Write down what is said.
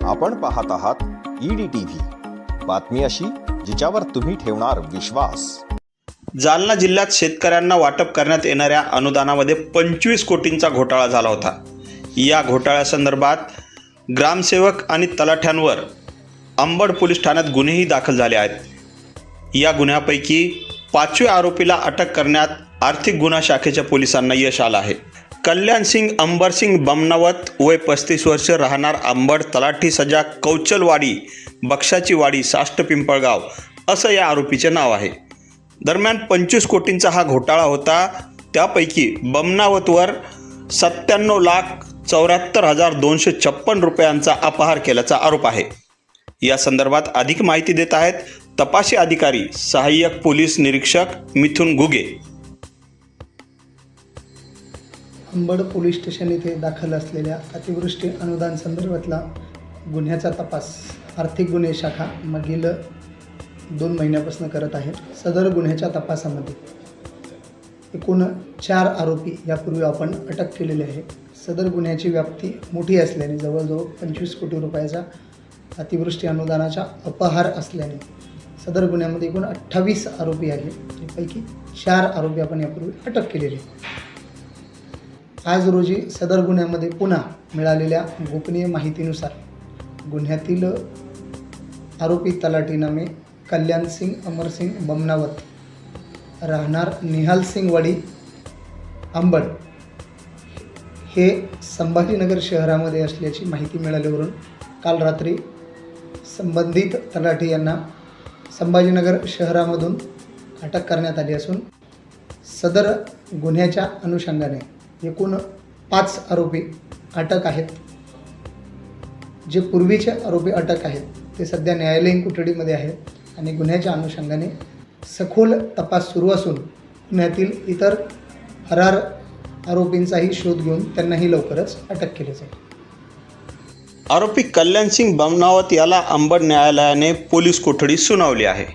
आपण पाहत आहात ईडी टीव्ही बातमी अशी जिच्यावर तुम्ही ठेवणार विश्वास. जालना जिल्ह्यात शेतकऱ्यांना वाटप करण्यात येणाऱ्या अनुदानामध्ये पंचवीस कोटींचा घोटाळा झाला होता. या घोटाळ्यासंदर्भात ग्रामसेवक आणि तलाठ्यांवर अंबड पोलीस ठाण्यात गुन्हेही दाखल झाले आहेत. या गुन्ह्यापैकी पाचव्या आरोपीला अटक करण्यात आर्थिक गुन्हा शाखेच्या पोलिसांना यश आलं आहे. कल्याणसिंग अंबरसिंग बमनावत वय पस्तीस वर्ष राहणार अंबड तलाठी सजा कौचलवाडी बक्षाची वाडी साष्ट पिंपळगाव असं या आरोपीचे नाव आहे. दरम्यान पंचवीस कोटींचा हा घोटाळा होता. त्यापैकी बमनावतवर सत्त्याण्णव लाख चौऱ्याहत्तर हजार दोनशे छप्पन रुपयांचा अपहार केल्याचा आरोप आहे. या संदर्भात अधिक माहिती देत आहेत तपासी अधिकारी सहाय्यक पोलीस निरीक्षक मिथुन गुगे. अंबड पोलीस स्टेशन येथे दाखल असलेल्या अतिवृष्टी अनुदान संदर्भातला गुन्ह्याचा तपास. आर्थिक गुन्हे शाखा मागील दोन महिन्यापासून करत आहे. सदर गुन्ह्याच्या तपासामध्ये एकूण चार आरोपी यापूर्वी आपण अटक केलेले आहे. सदर गुन्ह्याची व्याप्ती मोठी असल्याने जवळजवळ पंचवीस कोटी रुपयाचा अतिवृष्टी अनुदानाचा अपहार असल्याने सदर गुन्ह्यामध्ये एकूण अठ्ठावीस आरोपी आहे यापैकी चार आरोपी आपण यापूर्वी अटक केलेले आहे. आज रोजी सदर गुन्ह्यामध्ये पुन्हा मिळालेल्या गोपनीय माहितीनुसार गुन्ह्यातील आरोपी तलाठी नामे कल्याण सिंग अमरसिंग बमनावत राहणार निहाल सिंग वाडी अंबड हे संभाजीनगर शहरामध्ये असल्याची माहिती मिळाल्यावरून काल रात्री संबंधित तलाठी यांना संभाजीनगर शहरामधून अटक करण्यात आली असून सदर गुन्ह्याच्या अनुषंगाने एकूण पाच आरोपी अटक आहेत. जे पूर्वीचे आरोपी अटक आहेत ते सध्या न्यायालयीन कोठडीमध्ये आहेत आणि गुन्ह्याच्या अनुषंगाने सखोल तपास सुरू असून गुन्ह्यातील इतर फरार आरोपींचाही शोध घेऊन त्यांनाही लवकरच अटक केली जाईल. आरोपी कल्याण सिंग बमनावत याला अंबड न्यायालयाने पोलीस कोठडी सुनावली आहे.